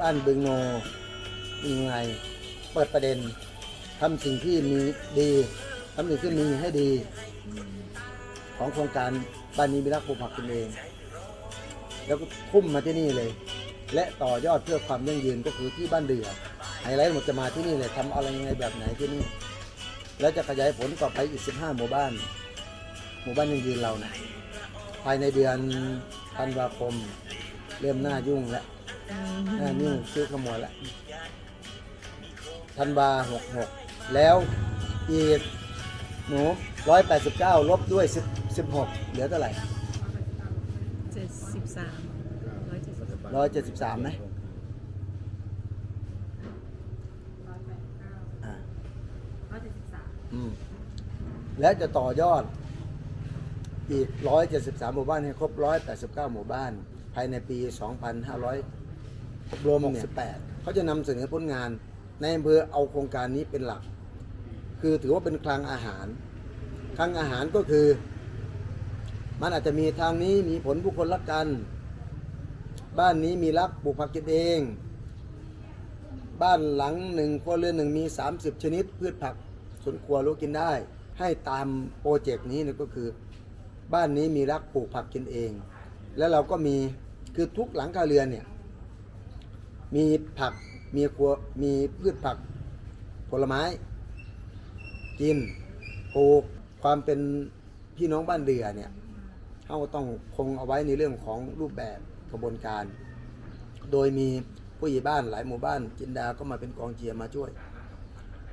บ้านบึงโนมีไง เปิดประเด็นทำสิ่งที่มีดีทำสิ่งที่มีให้ดี ของโครงการบ้านนี้มีรักปลูกผักกินเอง แล้วก็ทุ่มมาที่นี่เลย และต่อยอดเพื่อความยั่งยืนก็คือที่บ้านเดือไฮไลท์หมดจะมาที่นี่เลยทำอะไรยังไงแบบไหนที่นี่ แล้วจะขยายผลต่อไปอีก 15 หมู่บ้าน หมู่บ้านยั่งยืนเรานะภายในเดือนธันวาคม เริ่มหน้ายุ่งแล้ว หน้ายุ่งชื่อขมวดแล้วธันวาหกหกแล้วอีกหนูร้อยแปดสิบเก้าลบด้วยสิบสิบหกเหลือเท่าไหร่เจ็ดสิบสามร้อยเจ็ดสิบร้อยเจ็ดสิบสามไหมอ่าร้อยเจ็ดสิบสามอืมและจะต่อยอดอีก 173 หมู่บ้านให้ครบ 189 หมู่บ้าน ภายในปี 2500 รวม68เขาจะนำเสนอผลงาน ในอำเภอเอาโครงการนี้เป็นหลัก คือถือว่าเป็นคลังอาหาร คลังอาหารก็คือ มันอาจจะมีทางนี้มีผลผู้คนรักกัน บ้านนี้มีรักปลูกผักกินเอง บ้านหลังหนึ่งครัวเรือนหนึ่งมี 30 ชนิด พืชผักสวนครัวรู้กินได้ ให้ตามโปรเจกต์นี้นก็คือ บ้านนี้มีรักปลูกผักกินเอง แล้วเราก็มีคือทุกหลังคาเรือนเนี่ย มีผัก มีครัว มีพืชผัก ผลไม้ กินปลูกความเป็นพี่น้องบ้านเดือเนี่ยเราต้องคงเอาไว้ในเรื่องของรูปแบบกระบวนการ โดยมีผู้ใหญ่บ้านหลายหมู่บ้าน จินดาก็มาเป็นกองเชียร์มาช่วย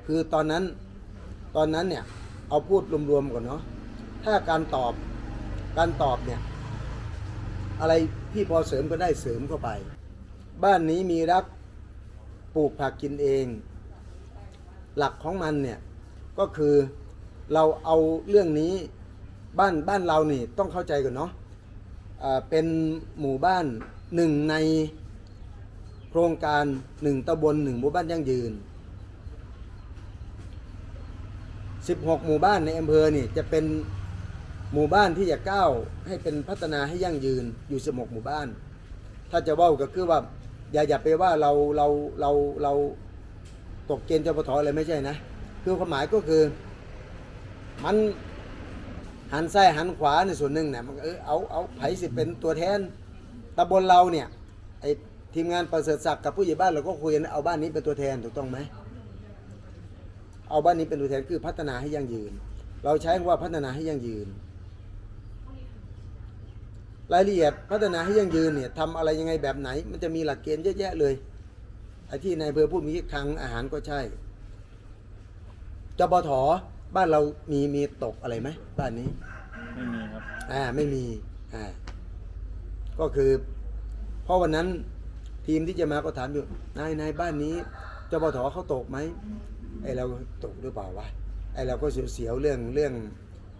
คือตอนนั้นตอนนั้นเนี่ยเอาพูดรวมๆก่อนเนาะถ้าการตอบการตอบเนี่ยอะไรพี่พอเสริมก็ได้เสริมเข้าไป บ้านนี้มีรักปลูกผักกินเอง หลักของมันเนี่ยก็คือเราเอาเรื่องนี้บ้านบ้านเรานี่ต้องเข้าใจก่อนเนาะเป็นหมู่บ้านหนึ่งในโครงการหนึ่งตำบลหนึ่งหมู่บ้านยั่งยืน 16 หมู่บ้านในอำเภอนี่จะเป็นหมู่บ้านที่จะก้าวให้เป็นพัฒนาให้ยั่งยืนอยู่ 16 หมู่บ้าน ถ้าจะว่าก็คือว่า อย่าอย่าไปว่าเราเราเราเราตกเกณฑ์จปทอะไรไม่ใช่นะ คือความหมายก็คือ มันหันซ้ายหันขวาในส่วนหนึ่งเนี่ยมันเออเอาเอาไผ่สิเป็นตัวแทนตำบลเราเนี่ยไอทีมงานประเสริฐศักดิ์กับผู้ใหญ่บ้านเราก็คุยกันเอาบ้านนี้เป็นตัวแทนถูกต้องไหมเอาบ้านนี้เป็นตัวแทนคือพัฒนาให้ยั่งยืน เราใช้คำว่าพัฒนาให้ยั่งยืน รายละเอียดพัฒนาให้ยั่งยืนเนี่ยทำอะไรยังไงแบบไหน มันจะมีหลักเกณฑ์เยอะแยะเลยไอ้ที่นายอำเภอพูดมีคลังอาหารก็ใช่จบถบ้านเรามีมีตกอะไรไหมบ้านนี้ ไม่มีครับ อ่าไม่มีอ่าก็คือเพราะวันนั้นทีมที่จะมาก็ถามอยู่นายนายบ้านนี้จบถเขาตกไหมไอเราตกหรือเปล่าวะไอเราก็เสียวๆเรื่องเรื่อง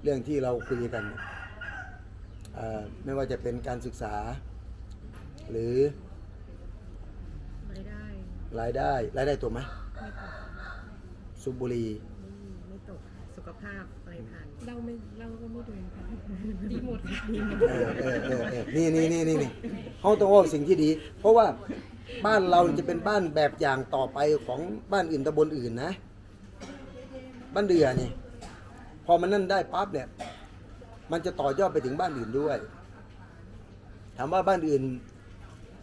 เรื่องที่เราคุยกันเอ่อ ไม่ว่าจะเป็นการศึกษา หรือรายได้รายได้รายได้ตัวไหมไม่ตกสูบบุหรีไม่ไม่ตกสุขภาพอะไรผ่านเราไม่เราก็ไม่ดูค่ะดีหมดค่ะเออเออเออเออนี่นี่นี่นี่นี่เขาต้องว่าสิ่งที่ดี เพราะว่าบ้านเราจะเป็นบ้านแบบอย่างต่อไปของบ้านอื่นตำบลอื่นนะ บ้านเดือนี่พอมันนั่นได้ปั๊บเนี่ย มันจะต่อยอดไปถึงบ้านอื่นด้วย ถามว่าบ้านอื่น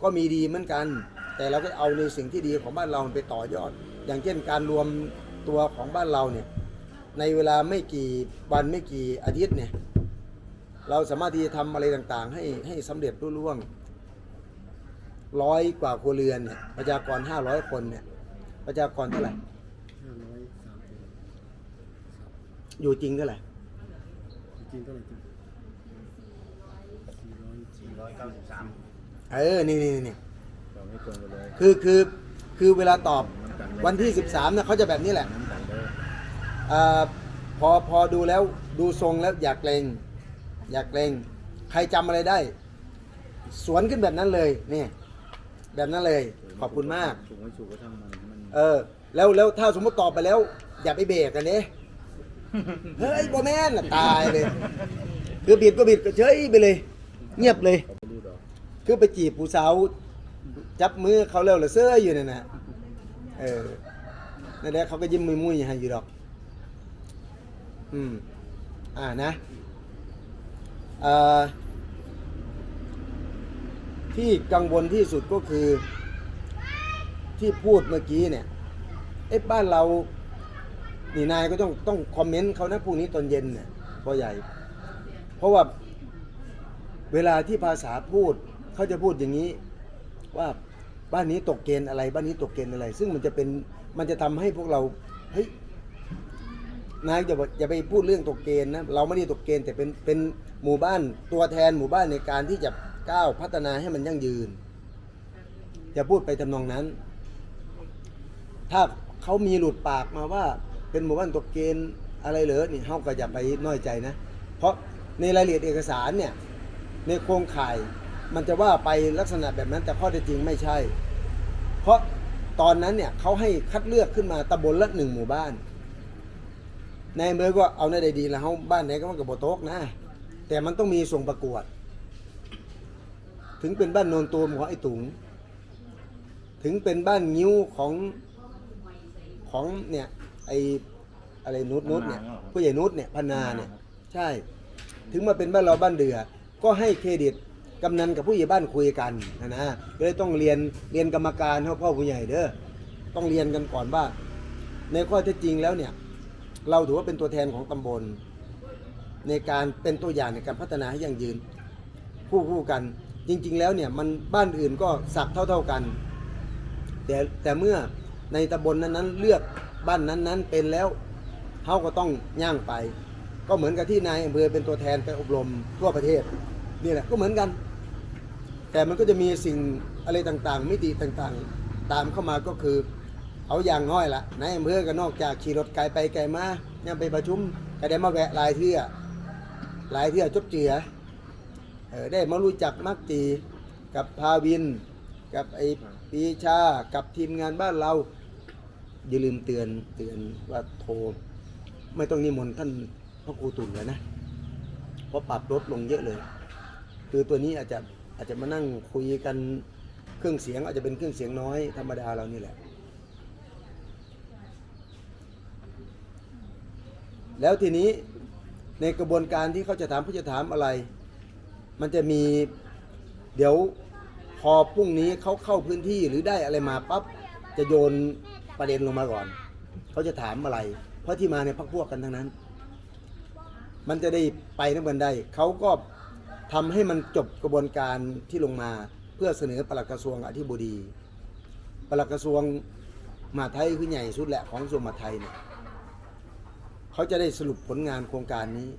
ก็มีดีเหมือนกัน แต่เราก็เอาในสิ่งที่ดีของบ้านเราไปต่อยอด อย่างเช่นการรวมตัวของบ้านเราเนี่ย ในเวลาไม่กี่วันไม่กี่อาทิตย์เนี่ย เราสามารถที่จะทำอะไรต่างๆ ให้ให้สำเร็จรุ่ร่วงร้อยกว่าครัวเรือนเนี่ยประชากรห้าร้อยคนเนี่ย ประชากรเท่าไหร่ห้าร้อยสามสิบอยู่จริงเท่าไหร่จริงเท่าไหร่จริงสี่ร้อย สี่ร้อย เก้าสิบสามเออ นี่นี่นี่เราไม่ตรงกันเลยคือคือคือเวลาตอบน้ำกันเลยวันที่ 13เนี่ยเขาจะแบบนี้แหละ น้ำกันเลยอ่าพอพอดูแล้วดูทรงแล้วอยากเกรงอยากเกรงใครจำอะไรได้ สวนขึ้นแบบนั้นเลยนี่แบบนั้นเลย ขอบคุณมากถูกไม่ถูกก็ช่างมันมันเออ แล้วแล้วถ้าสมมติตอบไปแล้ว อย่าไปเบรกกันเนี้เฮ้ยโบแมนน่ะตายเลย คือบิดก็บิดก็เฉยไปเลย เงียบเลย เขาไม่รู้หรอก คือไปจีบผู้สาวจับมือเขาเร็วเลยเสื้ออยู่นั่นนะเออนั่นแหละเขาก็ยิ้มมุยๆให้อยู่ดอก อืม อ่านะเอ่อที่กังวลที่สุดก็คือที่พูดเมื่อกี้เนี่ยเอ๊ะบ้านเรานี่นายก็ต้องต้องคอมเมนต์เขานะพรุ่งนี้ตอนเย็นเนี่ยพอใหญ่ เพราะว่าเวลาที่ภาษาพูด เขาจะพูดอย่างนี้ว่าบ้านนี้ตกเกณฑ์อะไร บ้านนี้ตกเกณฑ์อะไร ซึ่งมันจะเป็นมันจะทำให้พวกเราเฮ้ยนายอย่าอย่าไปพูดเรื่องตกเกณฑ์นะเราไม่ได้ตกเกณฑ์แต่เป็นเป็นหมู่บ้านตัวแทนหมู่บ้านในการที่จะก้าวพัฒนาให้มันยั่งยืนจะพูดไปทำนองนั้น ถ้าเขามีหลุดปากมาว่า เป็นหมู่บ้านตกเกณฑ์อะไรเหรอนี่เฮาก็อย่าไปน้อยใจนะ เพราะในรายละเอียดเอกสารเนี่ยในโครงข่าย มันจะว่าไปลักษณะแบบนั้นแต่ข้อเท็จจริงไม่ใช่ เพราะตอนนั้นเนี่ยเขาให้คัดเลือกขึ้นมาตำบลละหนึ่งหมู่บ้านในอำเภอก็เอาในใดดีแล้วเขาบ้านไหนก็มันกับโบโต๊กนะ แต่มันต้องมีส่งประกวด ถึงเป็นบ้านโนนตูมของไอ้ตุง ถึงเป็นบ้านงิ้วของของเนี่ยไออะไรนุชนุชเนี่ยผู้ใหญ่นุชเนี่ยพนาเนี่ยใช่ ถึงมาเป็นบ้านเราบ้านเดือ ก็ให้เครดิต กำนันกับผู้ใหญ่บ้านคุยกันนะนะก็เลยต้องเรียนเรียนกรรมการเท่าพ่อผู้ใหญ่เด้อต้องเรียนกันก่อนว่า ในข้อเท็จจริงแล้วเนี่ยเราถือว่าเป็นตัวแทนของตำบล ในการเป็นตัวอย่างในการพัฒนาให้ยั่งยืนคู่คู่กัน จริง ๆ แล้วเนี่ยมันบ้านอื่นก็สักเท่าๆกัน แต่แต่เมื่อในตำบลนั้นๆ เลือกบ้านนั้นๆ เป็นแล้วเขาก็ต้องย่างไป ก็เหมือนกับที่นายอำเภอเป็นตัวแทนไปอบรมทั่วประเทศนี่แหละก็เหมือนกัน แต่มันก็จะมีสิ่งอะไรต่างๆ มิติต่างๆ ตามเข้ามาก็คือ เอาอย่างน้อยละนายอำเภอก็นอกจากขี่รถไกลไปไกลมายังไปประชุมก็ได้มาแวะหลายเทื่อหลายเทื่อจบเจือเออได้มารู้จักมักจีกับพาวิน กับไอปีชา กับทีมงานบ้านเรา อย่าลืมเตือนเตือนว่าโทรไม่ต้องนิมนต์ท่านพระครูตุลเลยนะ เพราะปรับลดลงเยอะเลย คือตัวนี้อาจจะ อาจจะมานั่งคุยกันเครื่องเสียง อาจจะเป็นเครื่องเสียงน้อยธรรมดาเรานี่แหละ แล้วทีนี้ในกระบวนการที่เขาจะถามเขาจะถามอะไร มันจะมีเดี๋ยวพอพรุ่งนี้เขาเข้าพื้นที่หรือได้อะไรมาปั๊บจะโยนประเด็นลงมาก่อน เขาจะถามอะไร เพราะที่มาในยพักพวกกันทั้งนั้น มันจะได้ไปทั้งบันได้เขาก็ ทำให้มันจบกระบวนการที่ลงมาเพื่อเสนอปลัดกระทรวงอธิบดีปลัดกระทรวงมหาดไทยคือใหญ่สุดแหละของกระทรวงมหาดไทยเนี่ยเขาจะได้สรุปผลงานโครงการนี้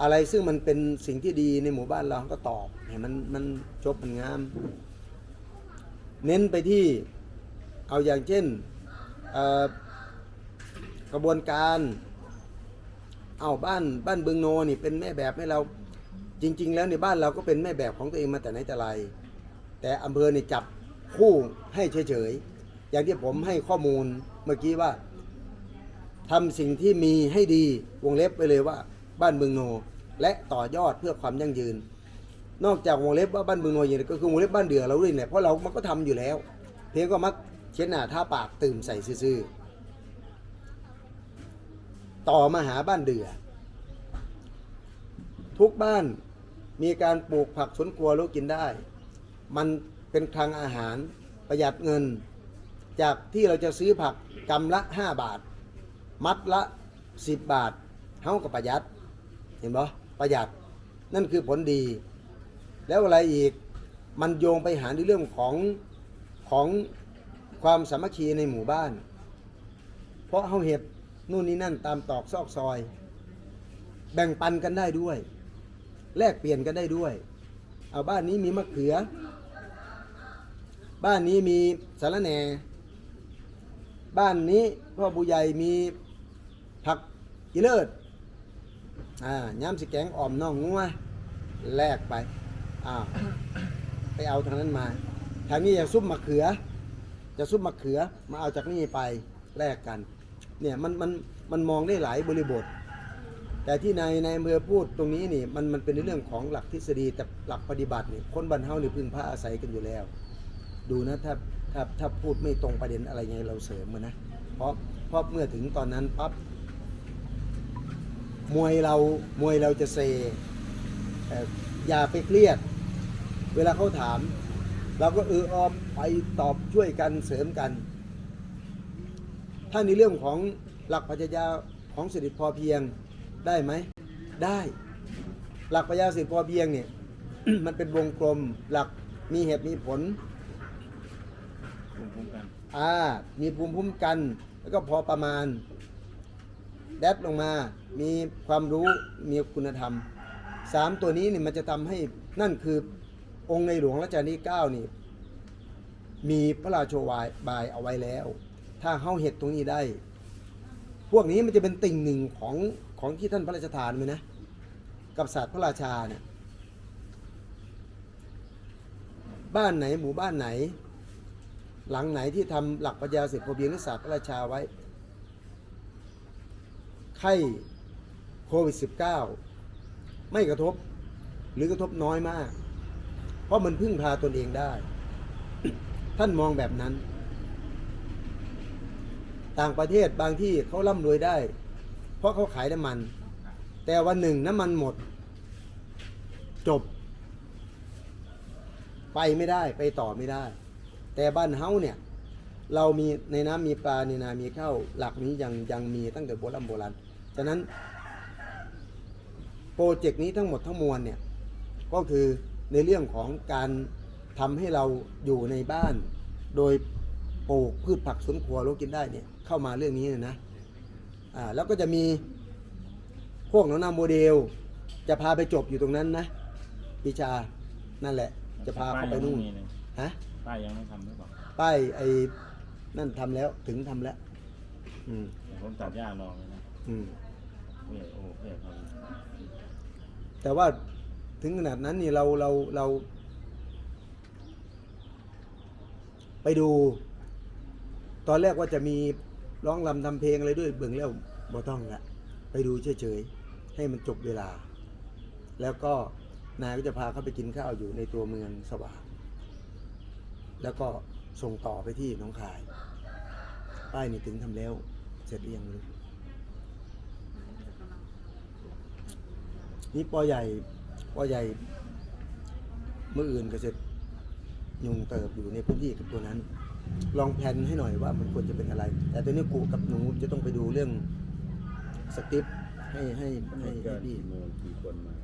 อะไรซึ่งมันเป็นสิ่งที่ดีในหมู่บ้านเราก็ตอบให้มันมันจบมันงาม เน้นไปที่เอาอย่างเช่นกระบวนการ เอาบ้านบ้านเบืองโนนี่เป็นแม่แบบให้เราจริง ๆ แล้วในบ้านเราก็เป็นแม่แบบของตัวเองมาแต่ไหนแต่ไร แต่อำเภอเนี่ยจับคู่ให้เฉยๆอย่างที่ผมให้ข้อมูลเมื่อกี้ว่าทำสิ่งที่มีให้ดีวงเล็บไปเลยว่า บ้านเมืองโน และต่อยอดเพื่อความยั่งยืน นอกจากวงเล็บว่าบ้านเมืองโนอย่างนี้ก็คือวงเล็บบ้านเดือเราด้วยแหละเพราะเรามันก็ทำอยู่แล้ว เพียงก็มักเช็ดหน้าท่าปากตื่มใส่ซื่อๆ ต่อมาหาบ้านเดือ ทุกบ้านมีการปลูกผักสวนครัวแล้วกินได้ มันเป็นคลังอาหารประหยัดเงิน จากที่เราจะซื้อผักกำละ 5 บาท มัดละ 10 บาทเท่ากับประหยัด เห็นปะประหยัดนั่นคือผลดี แล้วอะไรอีกมันโยงไปหาในเรื่องของของความสามัคคีในหมู่บ้าน เพราะเขาเห็ด นู่นนี่นั่นตามตอกซอกซอย แบ่งปันกันได้ด้วย แลกเปลี่ยนกันได้ด้วย เอาบ้านนี้มีมะเขือ บ้านนี้มีสารแหน่ บ้านนี้พ่อบุใหญ่มีผักอีเลิศอ่าย้ำสิแกงอ่อมน่องงัวแลกไปอ้าวไปเอาทางนั้นมาทางนี้จะซุปมะเขือ จะซุปมะเขือมาเอาจากนี่ไปแลกกัน เนี่ยมันมันมันมองได้หลายบริบท แต่ที่นายนายอำเภอพูดตรงนี้นี่มันมันเป็นในเรื่องของหลักทฤษฎีแต่หลักปฏิบัตินี่คนบ้านเฮานี่พึ่งพาอาศัยกันอยู่แล้ว ดูนะถ้าถ้าถ้าพูดไม่ตรงประเด็นอะไรไงเราเสริมมันนะเพราะเพราะเมื่อถึงตอนนั้นปั๊บมวยเรามวยเราจะเซเอ่ออย่าไปเครียด เวลาเขาถาม เราก็เออออมไปตอบช่วยกันเสริมกัน ถ้าในเรื่องของหลักปรัชญาของเศรษฐกิจพอเพียงได้ไหมได้ หลักปรัชญาเศรษฐกิจพอเพียงเนี่ยมันเป็นวงกลมหลักมีเหตุมีผลภูมิคุ้มกันอ่ามีภูมิคุ้มกัน แล้วก็พอประมาณแดดลงมามีความรู้มีคุณธรรมสามตัวนี้เนี่ยมันจะทำให้นั่นคือองค์ในหลวงรัชกาลที่เก้านี่ มีพระราชวายบายเอาไว้แล้ว ถ้าเฮาเห็ดตรงนี้ได้ พวกนี้มันจะเป็นติ่งหนึ่งของของที่ท่านพระราชทานไหมนะ กับศาสตร์พระราชาเนี่ยบ้านไหนหมู่บ้านไหน หลังไหนที่ทำหลักปรัชญาเสร็จพอเพียงหรือศาสตร์พระราชาไว้ ไข้โควิด -19 ไม่กระทบหรือกระทบน้อยมาก เพราะมันพึ่งพาตนเองได้ ท่านมองแบบนั้น ต่างประเทศบางที่เขาร่ำรวยได้ เพราะเขาขายน้ำมัน แต่วันหนึ่งน้ำมันหมด จบ ไปไม่ได้ไปต่อไม่ได้ แต่บ้านเฮาเนี่ย เรามีในน้ำมีปลาในนา มีข้าวหลักนี้ยังยังมีตั้งแต่โบราณโบราณฉะนั้นโปรเจกต์นี้ทั้งหมดทั้งมวลเนี่ยก็คือในเรื่องของการทำให้เราอยู่ในบ้าน โดยปลูกพืชผักสวนครัวเรากินได้เนี่ย เข้ามาเรื่องนี้เนี่ยนะอ่าแล้วก็จะมีพวกน้องนาโมเดล จะพาไปจบอยู่ตรงนั้นนะพิชานั่นแหละ จะพาเขาไปนู่นป้ยยังม่มีเลยฮะป้ายยังไม่ทำหรือเปล่าป้ายไอ้นั่นทำแล้วถึงทำแล้ว อืมเดี๋ยวผมตัดหญ้ารอเลยนะอืมเพื่อโอ้เพื่อเขาแต่ว่าถึงขนาดนั้นนี่เราเราเรา ไปดู ตอนแรกว่าจะมี ร้องรำทำเพลงอะไรด้วยเบิ่งแล้วบ่ต้องละไปดูเฉยๆให้มันจบเวลา แล้วก็นายก็จะพาเขาไปกินข้าวอยู่ในตัวเมืองสว่างแล้วก็ส่งต่อไปที่น้องคาย ป้ายนี่ถึงทำแล้วเสร็จหรือยังลูกนี่ปอใหญ่ปอใหญ่เมื่ออื่นก็เสร็จยุงเติบอยู่ในพื้นที่กับตัวนั้น ลองแผนให้หน่อยว่ามันควรจะเป็นอะไร แต่ตัวนี้กูกับหนูจะต้องไปดูเรื่องสคริปต์ให้ให้กำหนให้ดให้การพี่กี่โมงกี่คนมา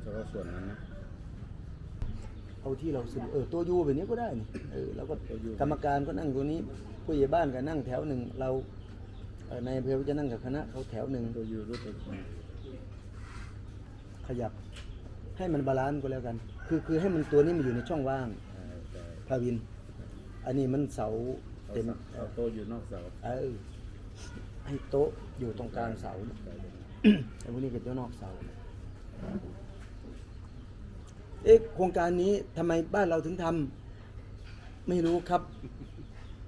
เฉพาะส่วนนั้นนะ เอาที่เราซื้อเออตัวยูแบบนี้ก็ได้นี่เออแล้วก็ตัวยู กรรมการก็นั่งตัวนี้ ผู้ใหญ่บ้านก็นั่งแถวหนึ่งเราเอ่อในอำเภอก็จะนั่งกับคณะเขาแถวหนึ่งตัวยูรู้ตัวคนขยับ ให้มันบาลานซ์ก็แล้วกัน คือคือให้มันตัวนี้มันอยู่ในช่องว่างอ่าแต่พาวิน อันนี้มันเสาเอาเต็มเสาเอาโต๊ะอยู่นอกเสาเออให้โต๊ะอยู่ตรงกลางเสาใส่เลยแต่พวกนี้ก็จะนอกเสา เอ๊ะโครงการนี้ทำไมบ้านเราถึงทำไม่รู้ครับ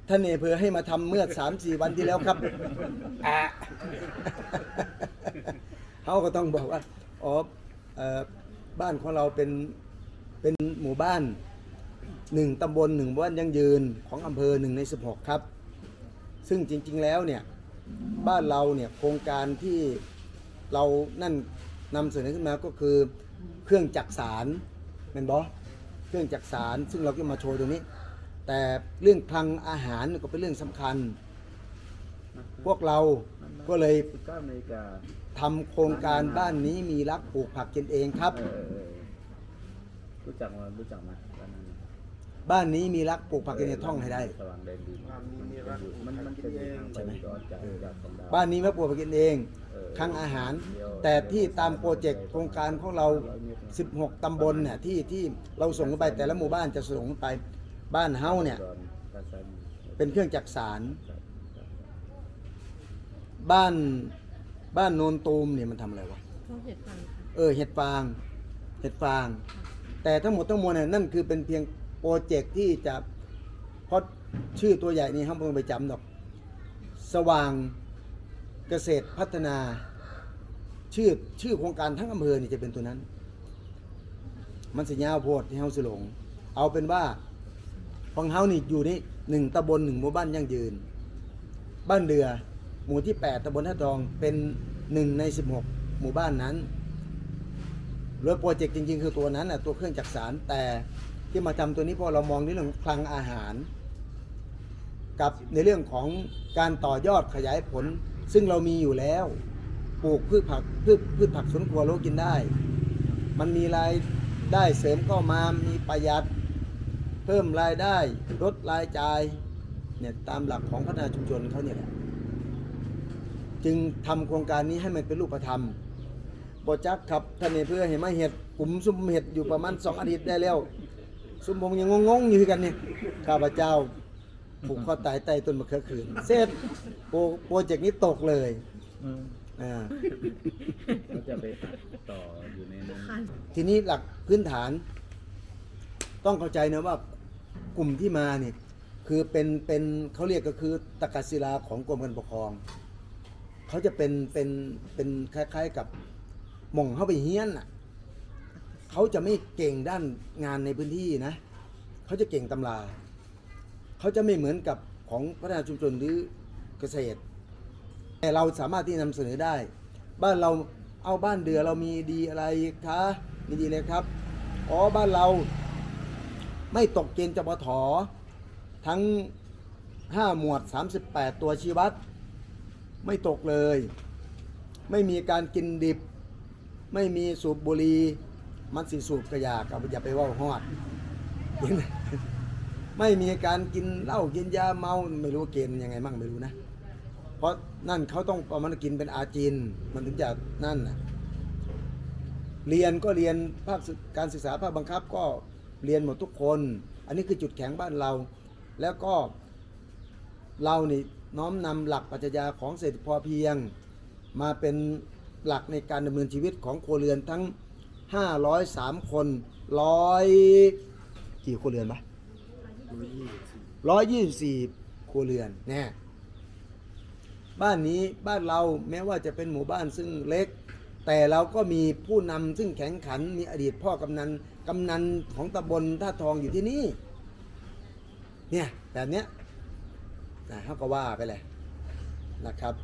ท่านเนเพอให้มาทำเมื่อสามสี่วันที่แล้วครับอะเขาก็ต้องบอกว่า อ๋อเอ่อบ้านของเราเป็น เป็นหมู่บ้าน หนึ่งตำบลหนึ่งบ้านยังยืนของอำเภอหนึ่งในสิบกครับ ซึ่งจริงๆแล้วเนี่ยบ้านเราเนี่ยโครงการที่เรานั่นนำเสนอขึ้นมาก็คือเครื่องจักสารแมนบอเครื่องจักสารซึ่งเราก็มาโชว์ตรงนี้ แต่เรื่องคลังอาหารก็เป็นเรื่องสำคัญ พวกเราก็เลยสิบเก้านาฬิกาทำโครงการบ้านนี้มีรักปลูกผักกินเองครับ รู้จักมารู้จักมบ้านนั้น บ้านนี้มีรักปลูกผักกินเองท่องให้ได้ สว่างแดนดินมันมันจะอยู่ทางไปใช่ไหมอุดรจากจากของดาว บ้านนี้มาปลูกผักกินเองเออ คลังอาหาร แต่ที่ตามโปรเจกต์โครงการของเรา 16 ตำบลเนี่ยที่ที่เราส่งขึ้นไปแต่ละหมู่บ้านจะส่งขึ้นไปบ้านเฮาเนี่ยอุดรกาซันเป็นเครื่องจักสารครับครับบ้านบ้านโนนตูมเนี่ยมันทำอะไรวะ เขาเห็ดฟังค่ะ เออเห็ดฟาง เห็ดฟาง แต่ทั้งหมดทั้งมวลเนี่ยนั่นคือเป็นเพียง โปรเจกต์ที่จะเพราะชื่อตัวใหญ่นี่ห้ามเพิ่งไปจำดอก สว่างเกษตรพัฒนา ชื่อชื่อโครงการทั้งอำเภอนี่จะเป็นตัวนั้น มันสิยาโพดที่เฮาสิหลง เอาเป็นว่าของเฮานี่อยู่นี่หนึ่งตำบลหนึ่งหมู่บ้านยั่งยืน บ้านเดือหมู่ที่ 8ตำบลท่าทองเป็นหนึ่งใน 16 หมู่บ้านนั้นโดยโปรเจกต์จริง ๆ คือตัวนั้นน่ะตัวเครื่องจักสารแต่ ที่มาทำตัวนี้เพราะเรามองในเรื่องคลังอาหาร กับในเรื่องของการต่อยอดขยายผล ซึ่งเรามีอยู่แล้ว ปลูกพืชผักพืชพืชผักสวนครัวโลกินได้ มันมีรายได้เสริมเข้ามามีประหยัด เพิ่มรายได้ลดรายจ่ายเนี่ยตามหลักของพัฒนาชุมชนเขาเนี่ยแหละจึงทำโครงการนี้ให้มันเป็นรูปธรรมบอจักครับท่านเพื่อเห็นมาเห็ดกลุ่มซุ่มเห็ดอยู่ประมาณสองอาทิตย์ได้แล้ว ซุ่มผมยังงงๆอยู่คือกันเนี่ยข้าพเจ้าผูกคอตายใต้ต้นมะเขือขืนเสร็จโปรโปรเจกต์นี้ตกเลยอืมอ่าก็จะไปอัดต่ออยู่ในนั้นคันทีนี้หลักพื้นฐาน ต้องเข้าใจนะว่ากลุ่มที่มาเนี่ยคือเป็นเป็นเขาเรียกก็คือตะกัศิลาของกรมการปกครองเขาจะเป็นเป็นเป็นคล้าย ๆ กับหม่องเข้าไปเฮี้ยนอะ เขาจะไม่เก่งด้านงานในพื้นที่นะเขาจะเก่งตำราเขาจะไม่เหมือนกับของพัฒนาชุมชนหรือเกษตร แต่เราสามารถที่นำเสนอได้ บ้านเราเอาบ้านเดือเรามีดีอะไรคะมีดีเลยครับอ๋อบ้านเราไม่ตกเกณฑ์จปททั้ง 5 หมวด 38 ตัวชี้วัด ไม่ตกเลย ไม่มีการกินดิบ ไม่มีสูบบุหรี่ มันสิสูบกระยากเอาอย่าไปว่าฮอด ไม่มีการกินเหล้ากินยาเมาไม่รู้เกณฑ์ยังไงมั่งไม่รู้นะ เพราะนั่นเขาต้องเอามันกินเป็นอาจินมันถึงจะนั่นนะเรียนก็เรียนภาคการศึกษาภาคบังคับก็เรียนหมดทุกคน อันนี้คือจุดแข็งบ้านเรา แล้วก็เรานี่น้อมนำหลักปรัชญาของเศรษฐพอเพียง มาเป็นหลักในการดำเนินชีวิตของครัวเรือนทั้ง 503 คนร้อยกี่ครัวเรือนปะร้อยยี่สิบสี่ร้อยยี่สิบสี่ครัวเรือนแน่บ้านนี้บ้านเราแม้ว่าจะเป็นหมู่บ้านซึ่งเล็ก แต่เราก็มีผู้นำซึ่งแข็งขันมีอดีตพ่อกำนันกำนันของตำบลท่าทองอยู่ที่นี่เนี่ยแบบเนี้ยนะเขาก็ว่าไปเลยนะครับ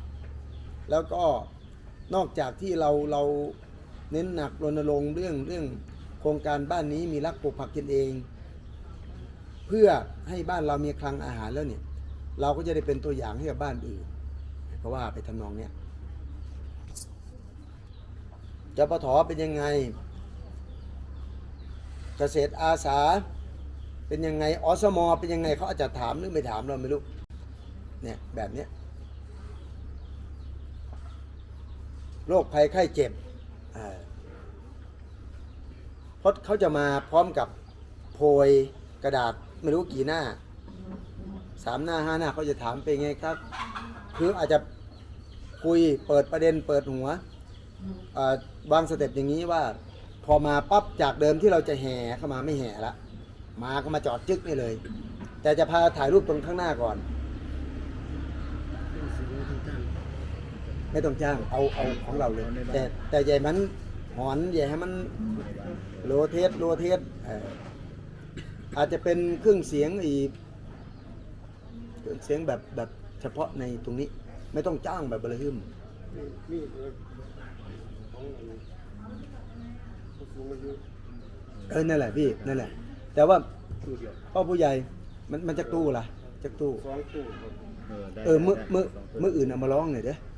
แล้วก็นอกจากที่เราเรา เน้นหนักรณรงค์เรื่องเรื่องโครงการบ้านนี้มีรักปลูกผักกินเอง เพื่อให้บ้านเรามีคลังอาหารแล้วเนี่ย เราก็จะได้เป็นตัวอย่างให้กับบ้านอื่นเพราะว่าไปทำนองเนี้ยจปทเป็นยังไง เกษตรอาสาเป็นยังไงอสมเป็นยังไงเขาอาจจะถามหรือไม่ถามเราไม่รู้เนี่ยแบบเนี้ยโรคภัยไข้เจ็บ เพราะเขาจะมาพร้อมกับโพยกระดาษไม่รู้กี่หน้าสามหน้าห้าหน้าเขาจะถามเป็นไงครับ คืออาจจะคุยเปิดประเด็นเปิดหัวอ่าวางสเต็ปอย่างนี้ว่า พอมาปั๊บจากเดิมที่เราจะแห่เข้ามาไม่แห่ละมาก็มาจอดจึ๊กนี่เลย แต่จะพาถ่ายรูปตรงข้างหน้าก่อน ไม่ต้องจ้างเอาเอาของเราเลย แต่แต่ใหญ่มันหอนใหญ่ให้มันโลเทสโลเทสเอ่ออาจจะเป็นเครื่องเสียงอีกเครื่องเสียงแบบแบบเฉพาะในตรงนี้ ไม่ต้องจ้างแบบบริหึมนี่เออของอันผู้สูงอายุเออนั่นแหละพี่นั่นแหละ แต่ว่าตู้เดียวพ่อผู้ใหญ่มันมันจะตู้ล่ะจะตู้สองตู้ครับเออได้เออมือได้มือสงตัวมืออื่นเอามาร้องหน่อยเด้อครับ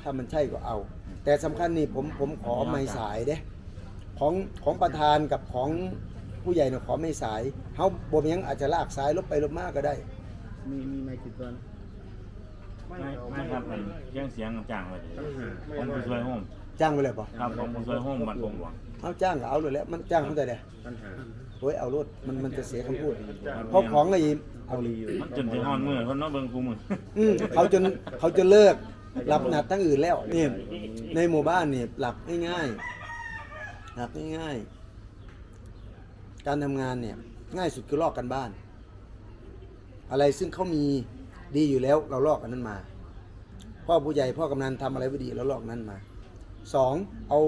ถ้ามันใช่ก็เอา แต่สำคัญนี่ผมผมขอไม่สายเด้ของของประธานกับของผู้ใหญ่เนี่ยขอไม่สายเขาบ่มยังอาจจะลากสายลบไปลบมาก็ได้ มีมีไมค์ติดตัวนะไม่ไม่เอาไม่ครับมันเครื่องเสียงจ้างไว้ดิตั้งหาของผู้ช่วยโฮมจ้างไปเลยป่ะครับของผู้ช่วยโฮมบันปงหลวงเอาจ้างก็เอาเลยแหล้วมันจ้างเขาแต่เดียปัญหาโอ้ยเอารถมันมันจะเสียคำพูดเพราะของไอ้เอามันจนถึงฮอนมือคนเน้องเบิ่งกูมืออืมเขาจนเขาจะเลิก หลับหนัดทั้งอื่นแล้วเนี่ยในหมู่บ้านเนี่ยหลับง่ายๆหลับง่ายๆ การทำงานเนี่ยง่ายสุดคือลอกกันบ้าน อะไรซึ่งเขามีดีอยู่แล้วเราลอกอันนั้นมา พ่อผู้ใหญ่พ่อกำนันทำอะไรไม่ดีเราลอกนั้นมาสองเอา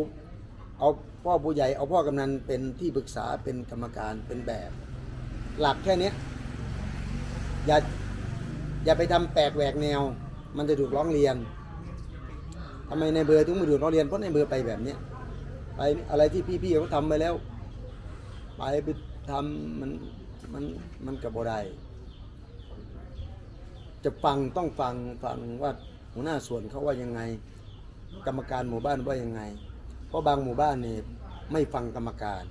เอาพ่อผู้ใหญ่เอาพ่อกำนันเป็นที่ปรึกษาเป็นกรรมการเป็นแบบ หลักแค่เนี้ยอย่าอย่าไปทำแปลกแหวกแนว มันจะถูกร้องเรียนทำไมในเบอร์ถึงมาถูกร้องเรียนเพราะในเบอร์ไปแบบเนี้ยไปอะไรที่พี่ๆเขาทำไปแล้ว ไปไปทำมันมันมันกับบ่ได้จะฟังต้องฟังฟังว่าหัวหน้าส่วนเขาว่ายังไง กรรมการหมู่บ้านว่ายังไง เพราะบางหมู่บ้านเนี่ยไม่ฟังกรรมการ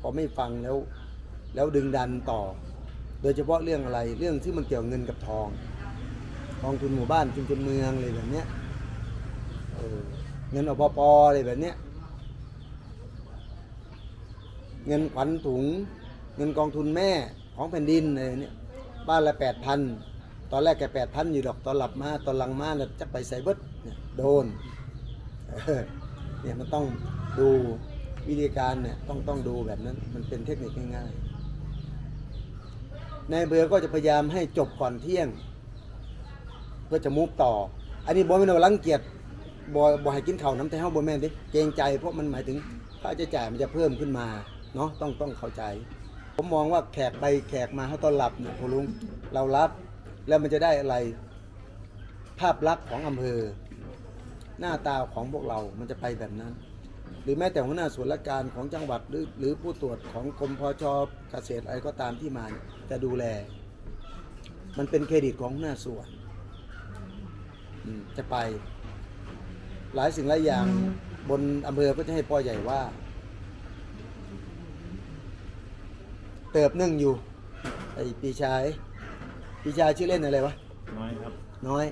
พอไม่ฟังแล้วแล้วดึงดันต่อ โดยเฉพาะเรื่องอะไรเรื่องที่มันเกี่ยวเงินกับทอง กองทุนหมู่บ้านชุมชนเมืองอะไรแบบเนี้ยเออเงินอปปอะไรแบบเนี้ยเงินขวัญถุง เงินกองทุนแม่ของแผ่นดินอะไรเนี่ยบ้านละแปดพันตอนแรกแกแปดพันอยู่ดอกตอนหลับมาตอนหลังมาแล้วจะไปใส่เบิดเนี่ยโดนเนี่ยมันต้องดูวิธีการเนี่ยต้องต้องดูแบบนั้นมันเป็นเทคนิคง่ายๆในายเบือก็จะพยายามให้จบก่อนเที่ยง เพื่อจะมุกต่อ อันนี้บอไม่นว่ารังเกียจบอบอให้กินข้าวน้ำแต่เฮาบอแม่นดิเกรงใจเพราะมันหมายถึงค่าใช้จ่ายมันจะเพิ่มขึ้นมาเนาะต้องต้องเข้าใจ ผมมองว่าแขกไปแขกมาเขาต้อนรับเนี่ยคุณลุงเรารับแล้วมันจะได้อะไร ภาพลักษณ์ของอำเภอ หน้าตาของพวกเรา มันจะไปแบบนั้น หรือแม้แต่หัวหน้าส่วนราชการของจังหวัดหรือหรือผู้ตรวจของกรมพชเกษตรอะไรก็ตามที่มาจะดูแล มันเป็นเครดิตของหัวหน้าส่วน อืมจะไป หลายสิ่งหลายอย่าง บนอำเภอก็จะให้พ่อใหญ่ว่า เติบนึ่งอยู่ ไอ้ปีชายปีชายชื่อเล่นอะไรวะ น้อยครับ น้อย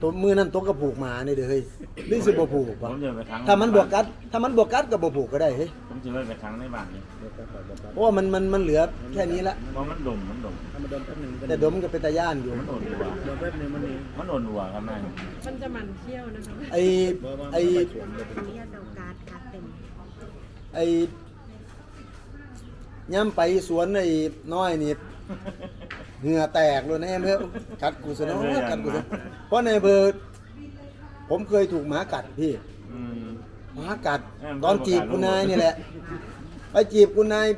ตัวมือนั่นตัวกระผูกหมาเนี่ยเด้อเฮ้ยหรือสิบ่ผูกผวะมจะไปครั้งถ้ามันบวกกัดถ้ามันบวกกัดกับบ่ผูกก็ได้เฮ้ย ผมจะไปไปครั้งในบ้านนี่เพราะว่ามันมันมันเหลือแค่นี้ละเพราะมันดมมันดมถ้ามาโดนแป๊บหนึ่งแต่ดมมันก็เป็นตาย่านอยู่ มันโดนหัวโดนแป๊บหนึ่งมันนี่มันโดนหัวครับนายมันจะหมันเที่ยวนะคะไอ้ไอ้สวนเลยอันนี้เราการ์ดการ์ดเต็มไอ้ย่ำไปสวนไอ้น้อยนี่เหงื่อแตกเลยนะเพื่อกัดกูซะเนาะกัดกูซะเพราะในอำเบอร์ ผมเคยถูกหมากัดพี่อืม หมากัดเออตอนจีบคุณนายนี่แหละ ไปจีบคุณนาย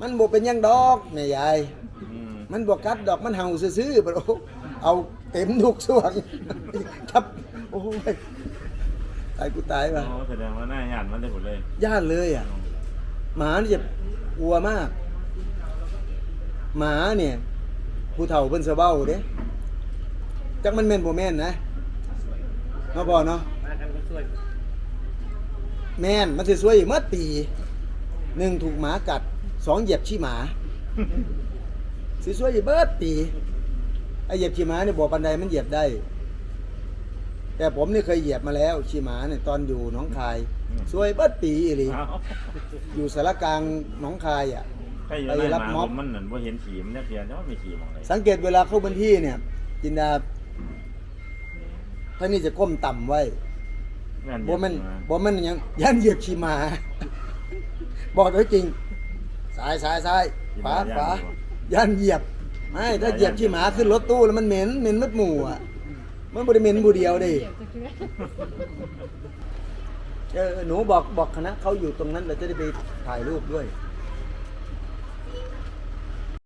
มันบอกเป็นหยังดอกแม่ยาย อืมมันบอกกัดดอกมันเห่าซื่อๆปะโอ้เอาเต็มทุกส่วนครับโอ้ยตายกูตายว่ะโอ้แสดงว่าหน้าหยาดมันได้หมดเลยย่านเลยอะ หมานี่จะกลัวมาก หมาเนี่ยผู้เฒ่าเพิ่นสะเบ้าเด้จักมันแม่นบ่แม่นนะเนาะบ่เนาะ มากันก็ช่วย แม่นมันสิสวยอีเมื่อปีหนึ่งถูกหมากัดสองเหยียบขี้หมาสิสวยอีกเบิดปีไอเหยียบขี้หมาเนี่ยบ่อปันใดมันเหยียบได้ แต่ผมนี่เคยเหยียบมาแล้วขี้หมาเนี่ยตอนอยู่หนองคายสวยเบิดปีอีหลีเอ้าอยู่สารกลางหนองคายอะไปรับหมาม็อบมันเหมือนว่าเห็นขี่มันเนี่ยเพียนแต่ว่าไม่ขี่มองเลยสังเกตเวลาเข้าพื้นที่เนี่ย จินดาท่านนี่จะก้มต่ำไว้ บ่แม่นบ่แม่นหยังยันเหยียบขี้หมาบอกเลยจริงซ้ายซ้ายซ้ายขวาขวายันเหยียบไม่ถ้าเหยียบขี้หมาขึ้นรถตู้แล้วมันเหม็นเหม็นมัดหมู่อะมันบ่ได้เหม็นผู้เดียวเดิเหยียบจะคือเออหนูบอกบอกคณะเขาอยู่ตรงนั้นเราจะได้ไปถ่ายรูปด้วยอ